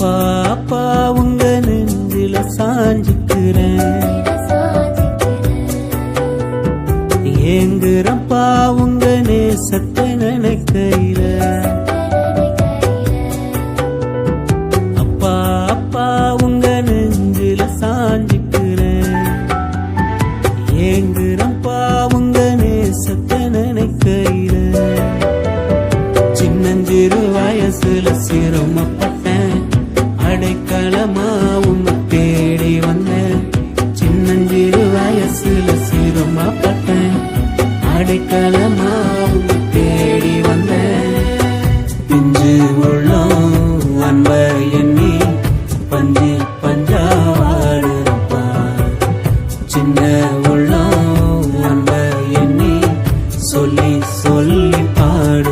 பாப்பா உங்க நெஞ்சில சாஞ்சிக்கிறேன். ஏங்குறப்பா உங்க நேசத்தை நினைக்கிற அப்பா அப்பா உங்க நெஞ்சில சாஞ்சுக்கிறேன். ஏங்குறப்பா உங்க நேசத்தை நினைக்கையில. சின்னஞ்சிறு வயசுல சிரமப்பட்டேன் காலமா உன்னை தேடி வந்தேன். சின்னஞ்சிறு வயசுல சிரமா பட்டேன். அடைக்கலமா உன்னை தேடி வந்தேன். பிஞ்சு உள்ளம் அன்ப எண்ணி பஞ்சு பஞ்சாடுப்பா சின்ன உள்ளம் அன்ப எண்ணி சொல்லி சொல்லி பாடு.